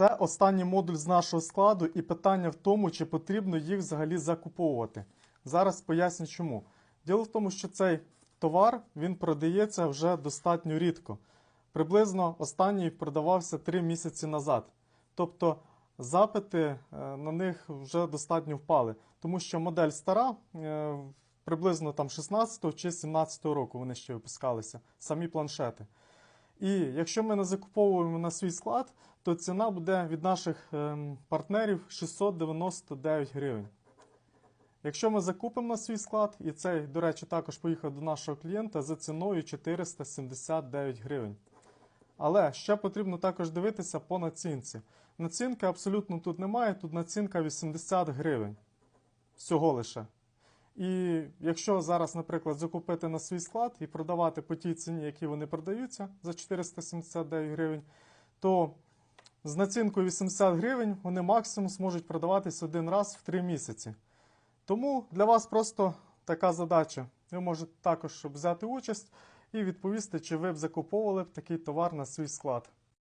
Це останній модуль з нашого складу, і питання в тому, чи потрібно їх взагалі закуповувати. Зараз поясню чому. Діло в тому, що цей товар він продається вже достатньо рідко. Приблизно останній продавався 3 місяці назад. Тобто запити е, на них вже достатньо впали, тому що модель стара, е, приблизно там 16 чи 17 року вони ще випускалися, самі планшети. І якщо ми не закуповуємо на свій склад, то ціна буде від наших ем, партнерів 699 гривень. Якщо ми закупимо на свій склад, і цей, до речі, також поїхав до нашого клієнта за ціною 479 гривень. Але ще потрібно також дивитися по націнці. Націнки абсолютно тут немає, тут націнка 80 гривень. Всього лише. І якщо зараз, наприклад, закупити на свій склад і продавати по тій ціні, які вони продаються за 479 гривень, то з націнкою 80 гривень вони максимум зможуть продаватись один раз в 3 місяці. Тому для вас просто така задача. Ви можете також взяти участь і відповісти, чи ви б закуповували б такий товар на свій склад.